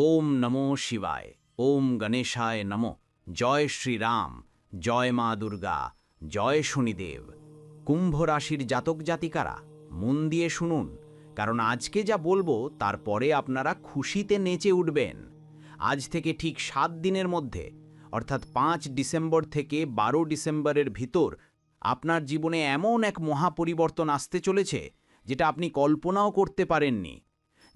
ওম নমো শিবায়, ওম গণেশায় নমো, জয় শ্রীরাম, জয় মা দুর্গা, জয় শনিদেব। কুম্ভ রাশির জাতক জাতিকারা, মন দিয়ে শুনুন, কারণ আজকে যা বলব তারপরে আপনারা খুশিতে নেচে উঠবেন। আজ থেকে ঠিক সাত দিনের মধ্যে, অর্থাৎ পাঁচ ডিসেম্বর থেকে বারো ডিসেম্বরের ভিতর, আপনার জীবনে এমন এক মহাপরিবর্তন আসতে চলেছে, যেটা আপনি কল্পনাও করতে পারেননি।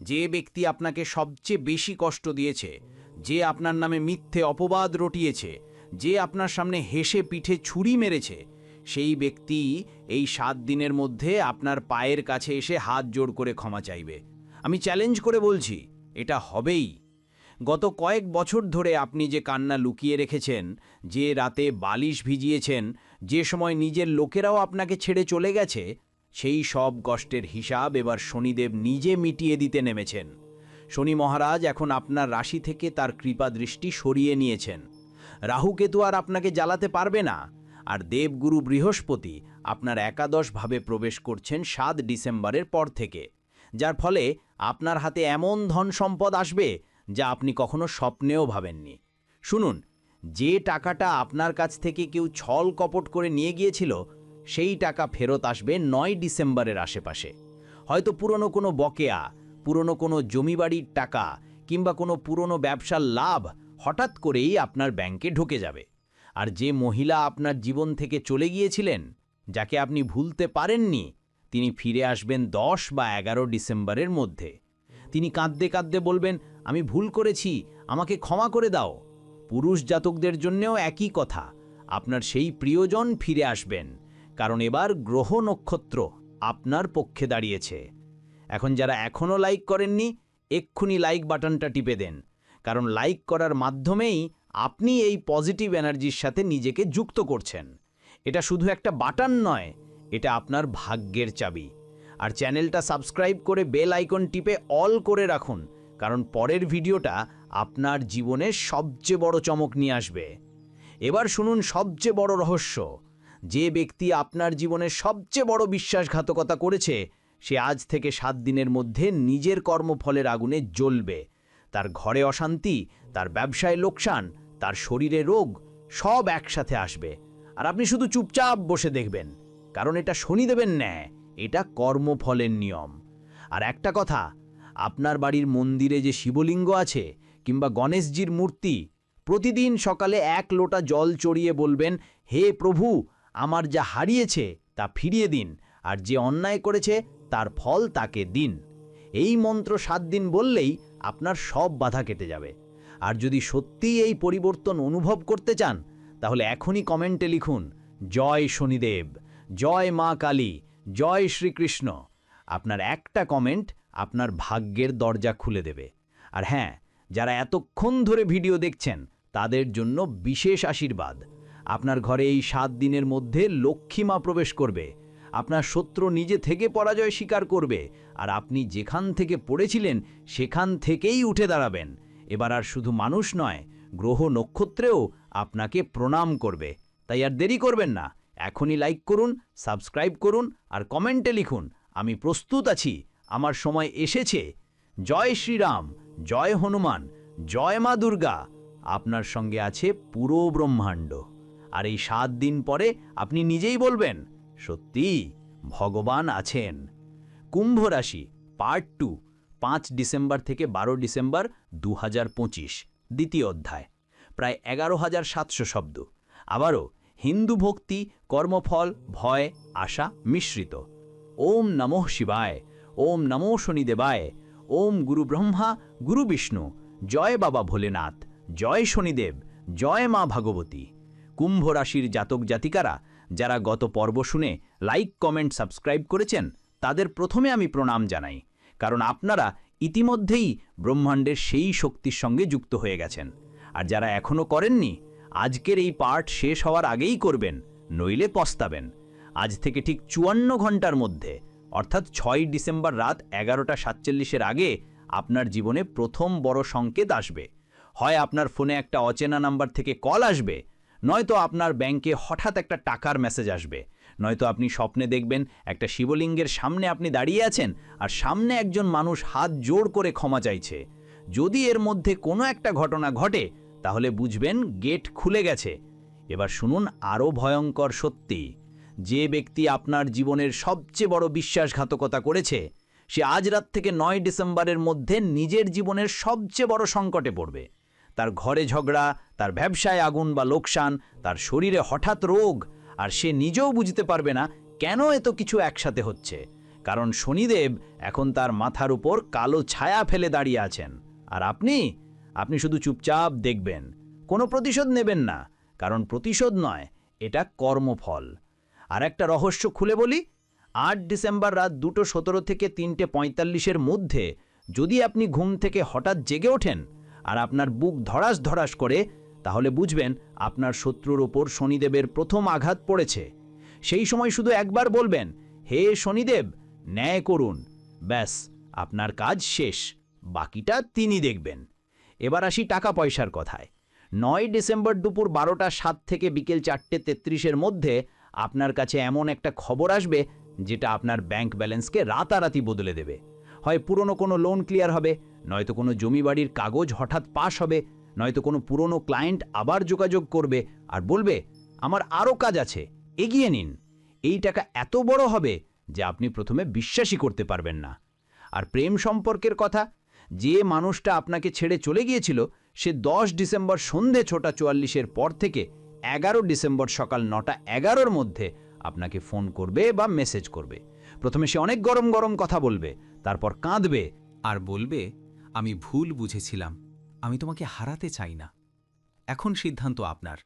যে ব্যক্তি আপনাকে সবচেয়ে বেশি কষ্ট দিয়েছে, যে আপনার নামে মিথ্যে অপবাদ রটিয়েছে, যে আপনার সামনে হেসে পিঠে ছুরি মেরেছে, সেই ব্যক্তি এই সাত দিনের মধ্যে আপনার পায়ের কাছে এসে হাত জোড় করে ক্ষমা চাইবে। আমি চ্যালেঞ্জ করে বলছি, এটা হবেই। গত কয়েক বছর ধরে আপনি যে কান্না লুকিয়ে রেখেছেন, যে রাতে বালিশ ভিজিয়েছেন, যে সময় নিজের লোকেরাও আপনাকে ছেড়ে চলে গেছে সেই সব কষ্টের হিসাব এবার শনিদেব নিজে মিটিয়ে দিতে নেমেছেন। শনি মহারাজ এখন আপনার রাশি থেকে তার কৃপা দৃষ্টি সরিয়ে নিয়েছেন। রাহুকেতু আর আপনাকে জ্বালাতে পারবে না। আর দেবগুরু বৃহস্পতি আপনার একাদশভাবে প্রবেশ করছেন সাত ডিসেম্বরের পর থেকে। যার ফলে আপনার হাতে এমন ধন সম্পদ আসবে যা আপনি কখনো স্বপ্নেও ভাবেননি। শুনুন, যে টাকাটা আপনার কাছ থেকে কেউ ছল কপট করে নিয়ে গিয়েছিল সেই টাকা ফেরত আসবে নয় ডিসেম্বরের আশেপাশে। হয়তো পুরনো কোনো বকেয়া, পুরনো কোনো জমিবাড়ির টাকা কিংবা কোনো পুরনো ব্যবসার লাভ হঠাৎ করেই আপনার ব্যাংকে ঢুকে যাবে। আর যে মহিলা আপনার জীবন থেকে চলে গিয়েছিলেন, যাকে আপনি ভুলতে পারেননি, তিনি ফিরে আসবেন দশ বা এগারো ডিসেম্বরের মধ্যে। তিনি কাঁদতে কাঁদতে বলবেন, আমি ভুল করেছি, আমাকে ক্ষমা করে দাও। পুরুষ জাতকদের জন্যেও একই কথা, আপনার সেই প্রিয়জন ফিরে আসবেন। কারণ এবার গ্রহ নক্ষত্র আপনার পক্ষে দাঁড়িয়েছে। এখন যারা এখনও লাইক করেননি, এক্ষুনি লাইক বাটনটা টিপে দেন। কারণ লাইক করার মাধ্যমেই আপনি এই পজিটিভ এনার্জির সাথে নিজেকে যুক্ত করছেন। এটা শুধু একটা বাটন নয়, এটা আপনার ভাগ্যের চাবি। আর চ্যানেলটা সাবস্ক্রাইব করে বেল আইকন টিপে অল করে রাখুন, কারণ পরের ভিডিওটা আপনার জীবনে সবচেয়ে বড় চমক নিয়ে আসবে। এবার শুনুন সবচেয়ে বড় রহস্য। যে ব্যক্তি আপনার জীবনের সবচেয়ে বড় বিশ্বাসঘাতকতা করেছে, সে আজ থেকে সাত দিনের মধ্যে নিজের কর্মফলের আগুনে জ্বলবে। তার ঘরে অশান্তি, তার ব্যবসায় লোকসান, তার শরীরে রোগ, সব একসাথে আসবে। আর আপনি শুধু চুপচাপ বসে দেখবেন, কারণ এটা শনিদেবেন ন্যায়, এটা কর্মফলের নিয়ম। আর একটা কথা, আপনার বাড়ির মন্দিরে যে শিবলিঙ্গ আছে, কিংবা গণেশজির মূর্তি, প্রতিদিন সকালে এক লোটা জল চড়িয়ে বলবেন, হে প্রভু আমার যা হারিয়েছে তা ফিরিয়ে দিন, আর যে অন্যায় করেছে তার ফল তাকে দিন। এই মন্ত্র সাত দিন বললেই আপনার সব বাধা কেটে যাবে। আর যদি সত্যিই এই পরিবর্তন অনুভব করতে চান, তাহলে এখনই কমেন্টে লিখুন, জয় শনিদেব, জয় মা কালী, জয় শ্রীকৃষ্ণ। আপনার একটা কমেন্ট আপনার ভাগ্যের দরজা খুলে দেবে। আর হ্যাঁ যারা এতক্ষণ ধরে ভিডিও দেখছেন, তাদের জন্য বিশেষ আশীর্বাদ। আপনার ঘরে এই সাত দিনের মধ্যে লক্ষ্মীমা প্রবেশ করবে। আপনার শত্রু নিজে থেকে পরাজয় স্বীকার করবে আর আপনি যেখান থেকে পড়েছিলেন সেখান থেকেই উঠে দাঁড়াবেন। এবার আর শুধু মানুষ নয়, গ্রহ নক্ষত্রেও আপনাকে প্রণাম করবে। তাই আর দেরি করবেন না। এখনই লাইক করুন, সাবস্ক্রাইব করুন আর কমেন্টে লিখুন, আমি প্রস্তুত আছি, আমার সময় এসেছে। জয় শ্রীরাম, জয় হনুমান, জয় মা দুর্গা। আপনার সঙ্গে আছে পুরো ব্রহ্মাণ্ড। আর এই সাত দিন পরে আপনি নিজেই বলবেন, সত্যি, ভগবান আছেন। কুম্ভ রাশি, পার্ট টু, পাঁচ ডিসেম্বর থেকে বারো ডিসেম্বর দু হাজার পঁচিশ, দ্বিতীয় অধ্যায়, প্রায় এগারো হাজার সাতশো শব্দ। আবারও, হিন্দু ভক্তি, কর্মফল, ভয়, আশা মিশ্রিত। ওম নমঃ শিবায়, ওম নমো শনিদেবায়, ওম গুরু ব্রহ্মা, গুরু বিষ্ণু, জয় বাবা ভোলেনাথ, জয় শনিদেব, জয় মা ভাগবতী। কুম্ভ রাশির জাতক জাতিকারা, যারা গত পর্ব শুনে লাইক কমেন্ট সাবস্ক্রাইব করেছেন, তাদের প্রথমে আমি প্রণাম জানাই, কারণ আপনারা ইতিমধ্যেই ব্রহ্মাণ্ডের সেই শক্তির সঙ্গে যুক্ত হয়ে গেছেন। আর যারা এখনও করেননি, আজকের এই পার্ট শেষ হওয়ার আগেই করবেন, নইলে পস্তাবেন। আজ থেকে ঠিক চুয়ান্ন ঘণ্টার মধ্যে, অর্থাৎ ছয় ডিসেম্বর রাত এগারোটা সাতচল্লিশের আগে আপনার জীবনে প্রথম বড় সংকেত আসবে। হয় আপনার ফোনে একটা অচেনা নাম্বার থেকে কল আসবে নয়তো আপনার ব্যাংকে হঠাৎ একটা টাকার মেসেজ আসবে। নয়তো আপনি স্বপ্নে দেখবেন একটা শিবলিঙ্গের সামনে আপনি দাঁড়িয়ে আছেন আর সামনে একজন মানুষ হাত জোড় করে ক্ষমা চাইছে। যদি এর মধ্যে কোনো একটা ঘটনা ঘটে, তাহলে বুঝবেন গেট খুলে গেছে। এবার শুনুন আরও ভয়ঙ্কর সত্যি। যে ব্যক্তি আপনার জীবনের সবচেয়ে বড় বিশ্বাসঘাতকতা করেছে, সে আজ রাত থেকে নয় ডিসেম্বরের মধ্যে নিজের জীবনের সবচেয়ে বড় সংকটে পড়বে। তার ঘরে ঝগড়া, তার ব্যবসায় আগুন বা লোকসান, তার শরীরে হঠাৎ রোগ, আর সে নিজেও বুঝতে পারবে না কেন এত কিছু একসাথে হচ্ছে। কারণ শনিদেব এখন তার মাথার উপর কালো ছায়া ফেলে দাঁড়িয়ে আছেন। আর আপনি? আপনি শুধু চুপচাপ দেখবেন। কোনো প্রতিশোধ নেবেন না, কারণ প্রতিশোধ নয়, এটা কর্মফল। আর একটা রহস্য খুলে বলি, আট ডিসেম্বর রাত দুটো সতেরো থেকে তিনটে পঁয়তাল্লিশের মধ্যে যদি আপনি ঘুম থেকে হঠাৎ জেগে ওঠেন আর আপনার বুক ধরাস ধরাস করে, তাহলে বুঝবেন আপনার শত্রুর ওপর শনিদেবের প্রথম আঘাত পড়েছে। সেই সময় শুধু একবার বলবেন, হে শনিদেব, ন্যায় করুন। ব্যাস, আপনার কাজ শেষ, বাকিটা তিনি দেখবেন। এবার আসি টাকা পয়সার কথায়। নয় ডিসেম্বর দুপুর বারোটা সাত থেকে বিকেল চারটে তেত্রিশের মধ্যে আপনার কাছে এমন একটা খবর আসবে, যেটা আপনার ব্যাংক ব্যালেন্সকে রাতারাতি বদলে দেবে। হয় পুরনো কোনো লোন ক্লিয়ার হবে নয়তো কোনো জমি বাড়ির কাগজ হঠাৎ পাশ হবে, নয়তো কোনো পুরনো ক্লায়েন্ট আবার যোগাযোগ করবে আর বলবে, আমার আরও কাজ আছে, এগিয়ে নিন। এই টাকা এত বড় হবে যে আপনি প্রথমে বিশ্বাসই করতে পারবেন না। আর প্রেম সম্পর্কের কথা, যে মানুষটা আপনাকে ছেড়ে চলে গিয়েছিল, সে দশ ডিসেম্বর সন্ধে ছটা চুয়াল্লিশের পর থেকে এগারো ডিসেম্বর সকাল নটা এগারোর মধ্যে আপনাকে ফোন করবে বা মেসেজ করবে। প্রথমে সে অনেক গরম গরম কথা বলবে, তারপর কাঁদবে আর বলবে আমি ভুল বুঝেছিলাম। আমি তোমাকে হারাতে চাই না। এখন সিদ্ধান্ত আপনার।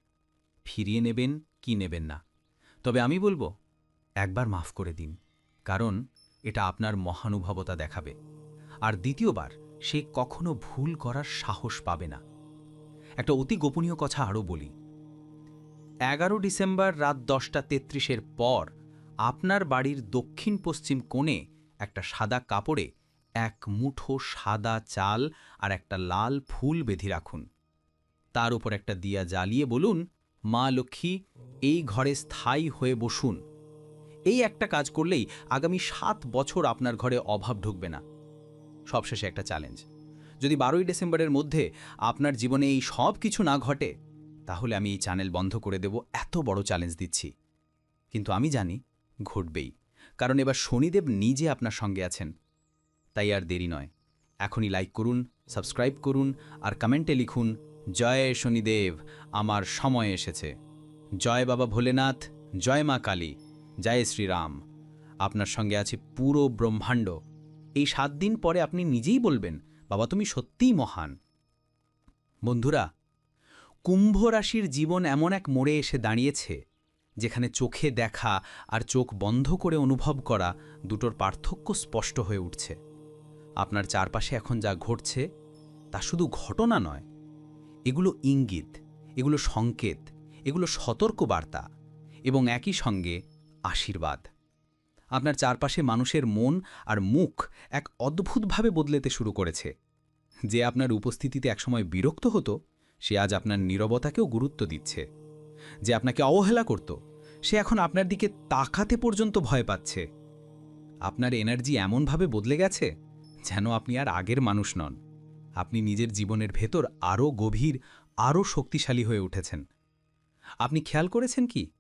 ফিরিয়ে নেবেন কি নেবেন না। তবে আমি বলব, একবার মাফ করে দিন। কারণ এটা আপনার মহানুভবতা দেখাবে। আর দ্বিতীয়বার, সে কখনো ভুল করার সাহস পাবে না। একটা অতি গোপনীয় কথা আরও বলি। এগারো ডিসেম্বর রাত দশটা তেত্রিশের পর আপনার বাড়ির দক্ষিণ পশ্চিম কোণে একটা সাদা কাপড়ে এক মুঠো সাদা চাল আর একটা লাল ফুল বেঁধে রাখুন। তার উপর একটা দিয়া জ্বালিয়ে বলুন, মা লক্ষ্মী, এই ঘরে স্থায়ী হয়ে বসুন। এই একটা কাজ করলেই আগামী সাত বছর আপনার ঘরে অভাব ঢুকবে না। সবশেষে একটা চ্যালেঞ্জ যদি বারোই ডিসেম্বরের মধ্যে আপনার জীবনে এই সব কিছু না ঘটে, তাহলে আমি এই চ্যানেল বন্ধ করে দেব এত বড় চ্যালেঞ্জ দিচ্ছি। কিন্তু আমি জানি ঘটবেই। কারণ এবার শনিদেব নিজে আপনার সঙ্গে আছেন। তাই আর দেরি নয়। এখনই লাইক করুন সাবস্ক্রাইব করুন আর কমেন্টে লিখুন, জয় শনিদেব, আমার সময় এসেছে। জয় বাবা ভোলেনাথ, জয় মা কালী, জয় শ্রীরাম। আপনার সঙ্গে আছে পুরো ব্রহ্মাণ্ড। এই সাত দিন পরে আপনি নিজেই বলবেন, বাবা, তুমি সত্যিই মহান। বন্ধুরা, কুম্ভ রাশির জীবন এমন এক মোড়ে এসে দাঁড়িয়েছে, যেখানে চোখে দেখা আর চোখ বন্ধ করে অনুভব করা দুটোর পার্থক্য স্পষ্ট হয়ে উঠছে। আপনার চারপাশে এখন যা ঘটছে, তা শুধু ঘটনা নয়। এগুলো ইঙ্গিত, এগুলো সংকেত, এগুলো সতর্ক বার্তা এবং একই সঙ্গে আশীর্বাদ। আপনার চারপাশে মানুষের মন আর মুখ এক অদ্ভুতভাবে বদলেতে শুরু করেছে। যে আপনার উপস্থিতিতে একসময় বিরক্ত হতো, সে আজ আপনার নীরবতাকেও গুরুত্ব দিচ্ছে। যে আপনাকে অবহেলা করত, সে এখন আপনার দিকে তাকাতে পর্যন্ত ভয় পাচ্ছে। আপনার এনার্জি এমনভাবে বদলে গেছে যেন আপনি আর আগের মানুষ নন। আপনি নিজের জীবনের ভেতর আরও গভীর আরও শক্তিশালী হয়ে উঠেছেন। আপনি খেয়াল করেছেন কি?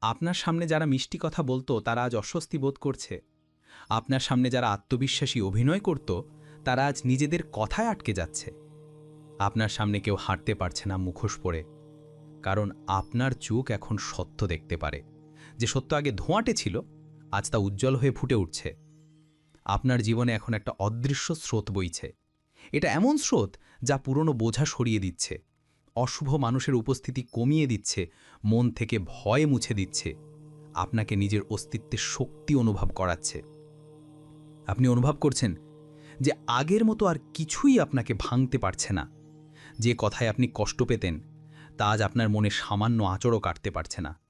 আপনার সামনে যারা মিষ্টি কথা বলতো, তারা আজ অস্বস্তি বোধ করছে। আপনার সামনে যারা আত্মবিশ্বাসী অভিনয় করত, তারা আজ নিজেদের কথায় আটকে যাচ্ছে। আপনার সামনে কেউ হাঁটতে পারছে না মুখোশ পরে। কারণ আপনার চোখ এখন সত্য দেখতে পারে। যে সত্য আগে ধোঁয়াটে ছিল, আজ তা উজ্জ্বল হয়ে ফুটে উঠছে। আপনার জীবনে এখন একটা অদৃশ্য স্রোত বইছে। এটা এমন স্রোত যা পুরনো বোঝা সরিয়ে দিচ্ছে। অশুভ মানুষের উপস্থিতি কমিয়ে দিচ্ছে, মন থেকে ভয় মুছে দিচ্ছে। আপনাকে নিজের অস্তিত্বের শক্তি অনুভব করাচ্ছে। আপনি অনুভব করছেন যে আগের মতো আর কিছুই আপনাকে ভাঙতে পারছে না। যে কথায় আপনি কষ্ট পেতেন, তা আজ আপনার মনে সামান্য আচরও কাটতে পারছে না।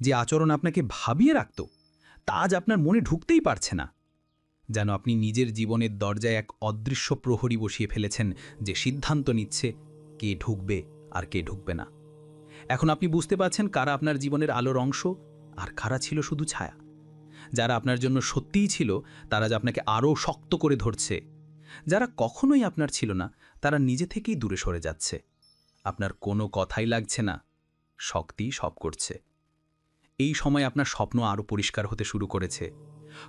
যে আচরণ আপনাকে ভাবিয়ে রাখত, তা আজ আপনার মনে ঢুকতেই পারছে না। যেন আপনি নিজের জীবনের দরজায় এক অদৃশ্য প্রহরী বসিয়ে ফেলেছেন যে সিদ্ধান্ত নিচ্ছে কে ঢুকবে আর কে ঢুকবে না। এখন আপনি বুঝতে পারছেন কারা আপনার জীবনের আলোর অংশ আর কারা ছিল শুধু ছায়া। যারা আপনার জন্য সত্যিই ছিল, তারা যে আপনাকে আরও শক্ত করে ধরছে। যারা কখনোই আপনার ছিল না, তারা নিজে থেকেই দূরে সরে যাচ্ছে। আপনার কোনো কথাই লাগছে না শক্তিই সব করছে। এই সময় আপনার স্বপ্ন আরও পরিষ্কার হতে শুরু করেছে।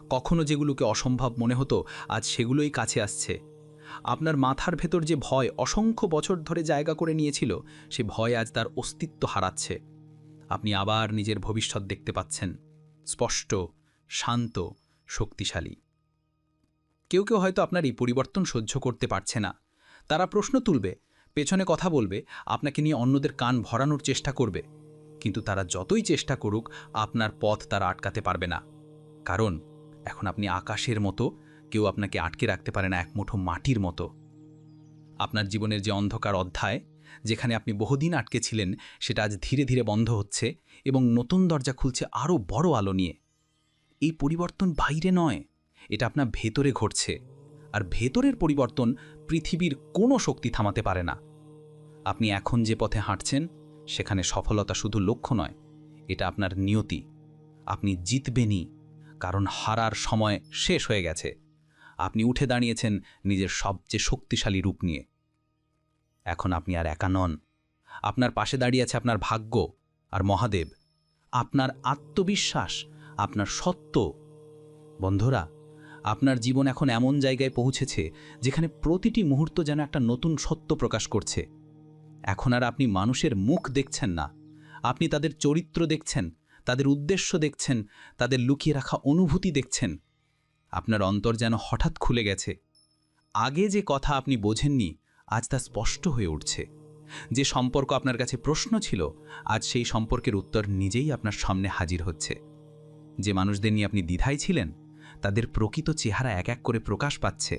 কখনো যেগুলোকে অসম্ভব মনে হতো, আজ সেগুলোই কাছে আসছে। আপনার মাথার ভেতর যে ভয় অসংখ্য বছর ধরে জায়গা করে নিয়েছিল, সে ভয় আজ তার অস্তিত্ব হারাচ্ছে। আপনি আবার নিজের ভবিষ্যৎ দেখতে পাচ্ছেন। স্পষ্ট, শান্ত, শক্তিশালী। কেউ কেউ হয়তো আপনার এই পরিবর্তন সহ্য করতে পারছে না। তারা প্রশ্ন তুলবে, পেছনে কথা বলবে, আপনাকে নিয়ে অন্যদের কান ভরানোর চেষ্টা করবে। কিন্তু তারা যতই চেষ্টা করুক, আপনার পথ তারা আটকাতে পারবে না। কারণ এখন আপনি আকাশের মতো, কেউ আপনাকে আটকে রাখতে পারে না এক মুঠো মাটির মতো। আপনার জীবনের যে অন্ধকার অধ্যায়, যেখানে আপনি বহুদিন আটকে ছিলেন, সেটা আজ ধীরে ধীরে বন্ধ হচ্ছে এবং নতুন দরজা খুলছে আরও বড় আলো নিয়ে। এই পরিবর্তন বাইরে নয়, এটা আপনার ভেতরে ঘটছে। আর ভেতরের পরিবর্তন পৃথিবীর কোনো শক্তি থামাতে পারে না। আপনি এখন যে পথে হাঁটছেন, সেখানে সফলতা শুধু লক্ষ্য নয়, এটা আপনার নিয়তি। আপনি জিতবেনই। কারণ হারার সময় শেষ হয়ে গেছে। আপনি উঠে দাঁড়িয়েছেন নিজের সবচেয়ে শক্তিশালী রূপ নিয়ে। এখন আপনি আর একা নন। আপনার পাশে দাঁড়িয়ে আছে আপনার ভাগ্য আর মহাদেব। আপনার আত্মবিশ্বাস, আপনার সত্য। বন্ধুরা, আপনার জীবন এখন এমন জায়গায় পৌঁছেছে যেখানে প্রতিটি মুহূর্ত যেন একটা নতুন সত্য প্রকাশ করছে। এখন আর আপনি মানুষের মুখ দেখছেন না। আপনি তাদের চরিত্র দেখছেন। তাদের উদ্দেশ্য দেখছেন, তাদের লুকিয়ে রাখা অনুভূতি দেখছেন। আপনার অন্তর যেন হঠাৎ খুলে গেছে। আগে যে কথা আপনি বোঝেননি, আজ তা স্পষ্ট হয়ে উঠছে। যে সম্পর্ক আপনার কাছে প্রশ্ন ছিল, আজ সেই সম্পর্কের উত্তর নিজেই আপনার সামনে হাজির হচ্ছে। যে মানুষদের নিয়ে আপনি দ্বিধায় ছিলেন, তাদের প্রকৃত চেহারা এক এক করে প্রকাশ পাচ্ছে।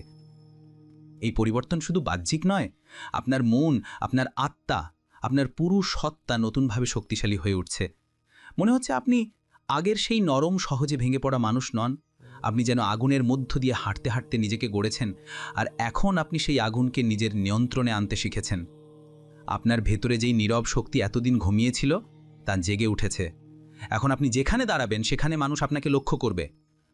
এই পরিবর্তন শুধু বাহ্যিক নয়, আপনার মন, আপনার আত্মা, আপনার পুরুষ সত্তা নতুনভাবে শক্তিশালী হয়ে উঠছে। মনে হচ্ছে আপনি আগের সেই নরম, সহজে ভেঙে পড়া মানুষ নন। আপনি যেন আগুনের মধ্য দিয়ে হাঁটতে হাঁটতে নিজেকে গড়েছেন, আর এখন আপনি সেই আগুনকে নিজের নিয়ন্ত্রণে আনতে শিখেছেন। আপনার ভেতরে যেই নীরব শক্তি এতদিন ঘুমিয়েছিল, তা জেগে উঠেছে। এখন আপনি যেখানে দাঁড়াবেন, সেখানে মানুষ আপনাকে লক্ষ্য করবে।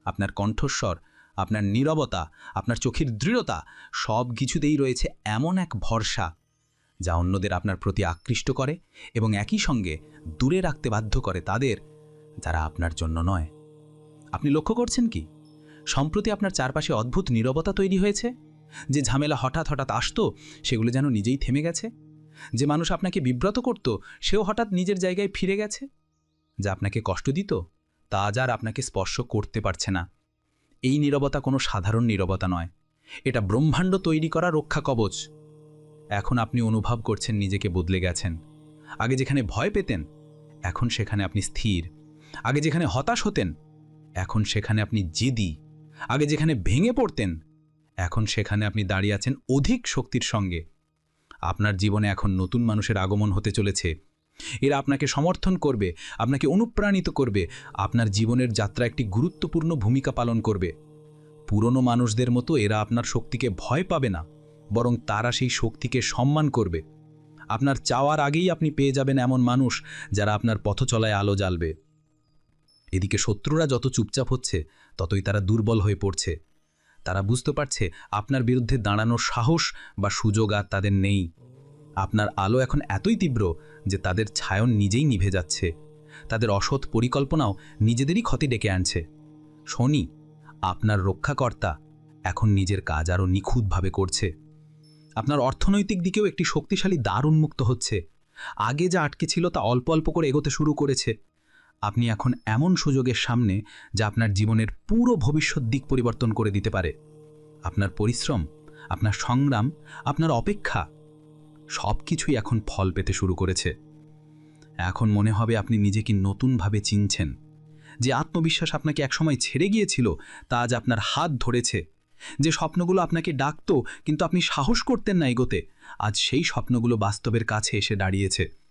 আপনার কণ্ঠস্বর, আপনার নীরবতা, আপনার চোখের দৃঢ়তা সব কিছুতেই রয়েছে এমন এক ভরসা। যা অন্যদের আপনার প্রতি আকৃষ্ট করে এবং একই সঙ্গে দূরে রাখতে বাধ্য করে তাদের, যারা আপনার জন্য নয়। আপনি লক্ষ্য করছেন কি? সম্প্রতি আপনার চারপাশে অদ্ভুত নীরবতা তৈরি হয়েছে, যে ঝামেলা হঠাৎ হঠাৎ আসতো, সেগুলো যেন নিজেই থেমে গেছে। যে মানুষ আপনাকে বিব্রত করত, সেও হঠাৎ নিজের জায়গায় ফিরে গেছে। যা আপনাকে কষ্ট দিত, তা আজ আপনাকে স্পর্শ করতে পারছে না। এই নীরবতা কোনো সাধারণ নীরবতা নয়। এটা ব্রহ্মাণ্ড তৈরি করা রক্ষা কবচ। এখন আপনি অনুভব করছেন নিজেকে বদলে গেছেন। আগে যেখানে ভয় পেতেন, এখন সেখানে আপনি স্থির। আগে যেখানে হতাশ হতেন, এখন সেখানে আপনি জিদি। আগে যেখানে ভেঙে পড়তেন, এখন সেখানে আপনি দাঁড়িয়ে আছেন অধিক শক্তির সঙ্গে। আপনার জীবনে এখন নতুন মানুষের আগমন হতে চলেছে। এরা আপনাকে সমর্থন করবে, আপনাকে অনুপ্রাণিত করবে, আপনার জীবনের যাত্রা একটি গুরুত্বপূর্ণ ভূমিকা পালন করবে। পুরনো মানুষদের মতো এরা আপনার শক্তিকে ভয় পাবে না। বরং তারা সেই শক্তিকে সম্মান করবে। আপনার চাওয়ার আগেই আপনি পেয়ে যাবেন এমন মানুষ যারা আপনার পথচলায় আলো জ্বালবে। এদিকে শত্রুরা যত চুপচাপ হচ্ছে, ততই তারা দুর্বল হয়ে পড়ছে। তারা বুঝতে পারছে আপনার বিরুদ্ধে দাঁড়ানোর সাহস বা সুযোগ আর তাদের নেই। আপনার আলো এখন এতই তীব্র যে তাদের ছায়ন নিজেই নিভে যাচ্ছে। তাদের অসৎ পরিকল্পনাও নিজেদেরই ক্ষতি ডেকে আনছে। শনি, আপনার রক্ষাকর্তা এখন নিজের কাজ আরও নিখুঁতভাবে করছে। আপনার অর্থনৈতিক দিকেও একটি শক্তিশালী দ্বার উন্মুক্ত হচ্ছে। আগে যা আটকে ছিল তা অল্প অল্প করে এগোতে শুরু করেছে। আপনি এখন এমন সুযোগের সামনে যা আপনার জীবনের পুরো ভবিষ্যৎ দিক পরিবর্তন করে দিতে পারে। আপনার পরিশ্রম, আপনার সংগ্রাম, আপনার অপেক্ষা সব কিছুই এখন ফল পেতে শুরু করেছে। এখন মনে হবে আপনি নিজেকে নতুনভাবে চিনছেন। যে আত্মবিশ্বাস আপনাকে একসময় ছেড়ে গিয়েছিল, তা আজ আপনার হাত ধরেছে। যে স্বপ্নগুলো আপনাকে ডাকত, কিন্তু আপনি সাহস করতেন না এগোতে। আজ সেই স্বপ্নগুলো বাস্তবের কাছে এসে দাঁড়িয়েছে।